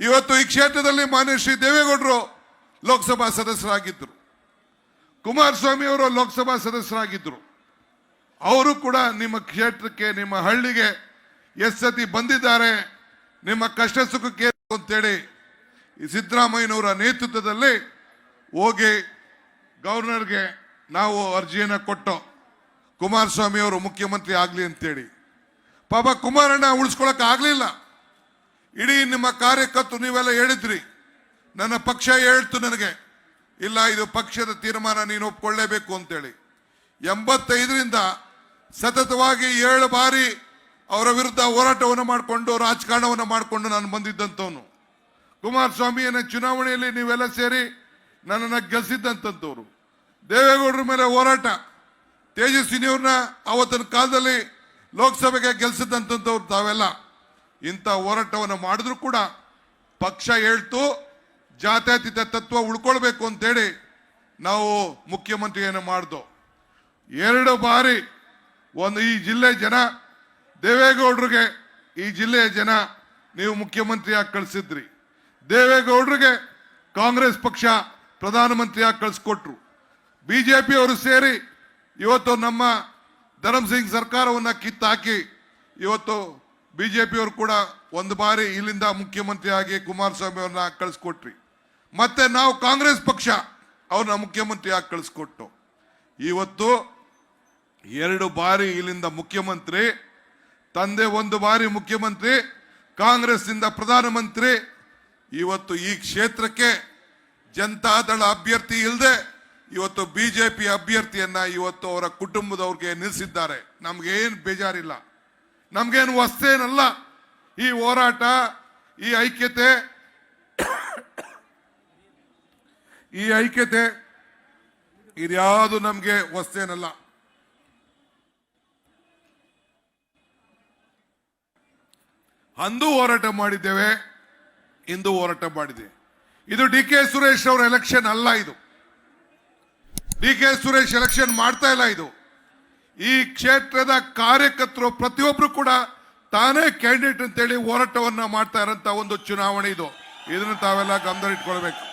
ಇವತ್ತು ಈ ಕ್ಷೇತ್ರದಲ್ಲಿ ಮಾನ್ಯ ಶ್ರೀ ದೇವೇಗೌಡರು ಲೋಕಸಭಾ ಸದಸ್ಯರಾಗಿದ್ದರು. ಕುಮಾರಸ್ವಾಮಿ ಅವರು ಲೋಕಸಭಾ ಸದಸ್ಯರಾಗಿದ್ದರು. ಅವರು ಕೂಡ ನಿಮ್ಮ ಕ್ಷೇತ್ರಕ್ಕೆ, ನಿಮ್ಮ ಹಳ್ಳಿಗೆ ಎಷ್ಟು ಬಂದಿದ್ದಾರೆ. ನಿಮ್ಮ ಕಷ್ಟ ಸುಖಕ್ಕೆ ಅಂತೇಳಿ ಸಿದ್ದರಾಮಯ್ಯನವರ ನೇತೃತ್ವದಲ್ಲಿ ಹೋಗಿ ಗವರ್ನರ್ಗೆ ನಾವು ಅರ್ಜಿಯನ್ನು ಕೊಟ್ಟು ಕುಮಾರಸ್ವಾಮಿ ಅವರು ಮುಖ್ಯಮಂತ್ರಿ ಆಗಲಿ ಅಂತೇಳಿ. ಪಾಪ ಕುಮಾರಣ್ಣ ಉಳಿಸ್ಕೊಳಕ್ ಆಗ್ಲಿಲ್ಲ. ಇಡೀ ನಿಮ್ಮ ಕಾರ್ಯಕರ್ತರು ನೀವೆಲ್ಲ ಹೇಳಿದ್ರಿ. ನನ್ನ ಪಕ್ಷ ಹೇಳ್ತು ನನಗೆ. ಇಲ್ಲ, ಇದು ಪಕ್ಷದ ತೀರ್ಮಾನ ನೀನು ಒಪ್ಕೊಳ್ಳೇಬೇಕು ಅಂತೇಳಿ. ಎಂಬತ್ತೈದರಿಂದ ಸತತವಾಗಿ ಏಳು ಬಾರಿ ಅವರ ವಿರುದ್ಧ ಹೋರಾಟವನ್ನು ಮಾಡಿಕೊಂಡು, ರಾಜಕಾರಣವನ್ನು ಮಾಡಿಕೊಂಡು ನಾನು ಬಂದಿದ್ದಂಥವನು. ಕುಮಾರಸ್ವಾಮಿಯನ್ನು ಚುನಾವಣೆಯಲ್ಲಿ ನೀವೆಲ್ಲ ಸೇರಿ ನನ್ನನ್ನು ಗೆಲ್ಲಿಸಿದ್ದಂಥವ್ರು. ದೇವೇಗೌಡರ ಮೇಲೆ ಹೋರಾಟ. ತೇಜಸ್ವಿನಿಯವ್ರನ್ನ ಅವತ್ತಿನ ಕಾಲದಲ್ಲಿ ಲೋಕಸಭೆಗೆ ಗೆಲ್ಲಿಸಿದಂಥವ್ರು ತಾವೆಲ್ಲ. ಇಂಥ ಹೋರಾಟವನ್ನು ಮಾಡಿದ್ರು ಕೂಡ ಪಕ್ಷ ಹೇಳ್ತು ಜಾತ್ಯತೀತ ತತ್ವ ಉಳ್ಕೊಳ್ಬೇಕು ಅಂತೇಳಿ ನಾವು ಮುಖ್ಯಮಂತ್ರಿಯನ್ನು ಮಾಡ್ದು. ಎರಡು ಬಾರಿ ಒಂದು ಈ ಜಿಲ್ಲೆ ಜನ, ದೇವೇಗೌಡರಿಗೆ ಈ ಜಿಲ್ಲೆಯ ಜನ ನೀವು ಮುಖ್ಯಮಂತ್ರಿಯಾಗಿ ಕಳಿಸಿದ್ರಿ. ದೇವೇಗೌಡರಿಗೆ ಕಾಂಗ್ರೆಸ್ ಪಕ್ಷ ಪ್ರಧಾನಮಂತ್ರಿಯಾಗಿ ಕಳಿಸ್ಕೊಟ್ರು. ಜೆ ಪಿಯವರು ಸೇರಿ ಇವತ್ತು ನಮ್ಮ ಧರಮ್ ಸಿಂಗ್ ಸರ್ಕಾರವನ್ನ ಕಿತ್ತಾಕಿ ಇವತ್ತು ಬಿಜೆಪಿ ಅವರು ಕೂಡ ಒಂದು ಬಾರಿ ಇಲ್ಲಿಂದ ಮುಖ್ಯಮಂತ್ರಿಯಾಗಿ ಕುಮಾರಸ್ವಾಮಿ ಅವ್ರನ್ನ ಕಳಿಸ್ಕೊಟ್ರಿ. ಮತ್ತೆ ನಾವು ಕಾಂಗ್ರೆಸ್ ಪಕ್ಷ ಅವ್ರನ್ನ ಮುಖ್ಯಮಂತ್ರಿಯಾಗಿ ಕಳಿಸ್ಕೊಟ್ಟು. ಇವತ್ತು ಎರಡು ಬಾರಿ ಇಲ್ಲಿಂದ ಮುಖ್ಯಮಂತ್ರಿ, ತಂದೆ ಒಂದು ಬಾರಿ ಮುಖ್ಯಮಂತ್ರಿ ಕಾಂಗ್ರೆಸ್ನಿಂದ ಪ್ರಧಾನಮಂತ್ರಿ. ಇವತ್ತು ಈ ಕ್ಷೇತ್ರಕ್ಕೆ ಜನತಾದಳ ಅಭ್ಯರ್ಥಿ ಇಲ್ಲದೆ ಇವತ್ತು ಬಿಜೆಪಿ ಅಭ್ಯರ್ಥಿಯನ್ನ ಇವತ್ತು ಅವರ ಕುಟುಂಬದವ್ರಿಗೆ ನಿಲ್ಲಿಸಿದ್ದಾರೆ. ನಮ್ಗೇನು ಬೇಜಾರಿಲ್ಲ. ನಮ್ಗೇನು ಹೊಸ್ತೇನಲ್ಲ. ಈ ಹೋರಾಟ, ಈ ಐಕ್ಯತೆ ಈ ಐಕ್ಯತೆ ಇದ್ಯಾವುದು ನಮ್ಗೆ ಹೊಸ್ತೇನಲ್ಲ. ಅಂದು ಹೋರಾಟ ಮಾಡಿದ್ದೇವೆ, ಇಂದು ಹೋರಾಟ ಮಾಡಿದ್ದೇವೆ ಇದು ಡಿ ಕೆ ಸುರೇಶ್ ಅವರ ಎಲೆಕ್ಷನ್ ಅಲ್ಲ ಇದು. ಡಿ ಕೆ ಸುರೇಶ್ ಎಲೆಕ್ಷನ್ ಮಾಡ್ತಾ ಇಲ್ಲ ಇದು. ಈ ಕ್ಷೇತ್ರದ ಕಾರ್ಯಕರ್ತರು ಪ್ರತಿಯೊಬ್ಬರು ಕೂಡ ತಾನೇ ಕ್ಯಾಂಡಿಡೇಟ್ ಅಂತೇಳಿ ಹೋರಾಟವನ್ನ ಮಾಡ್ತಾ ಇರೋಂಥ ಒಂದು ಚುನಾವಣೆ ಇದು. ಇದನ್ನು ತಾವೆಲ್ಲ ಗಮನದಲ್ಲಿಟ್ಕೊಳ್ಬೇಕು.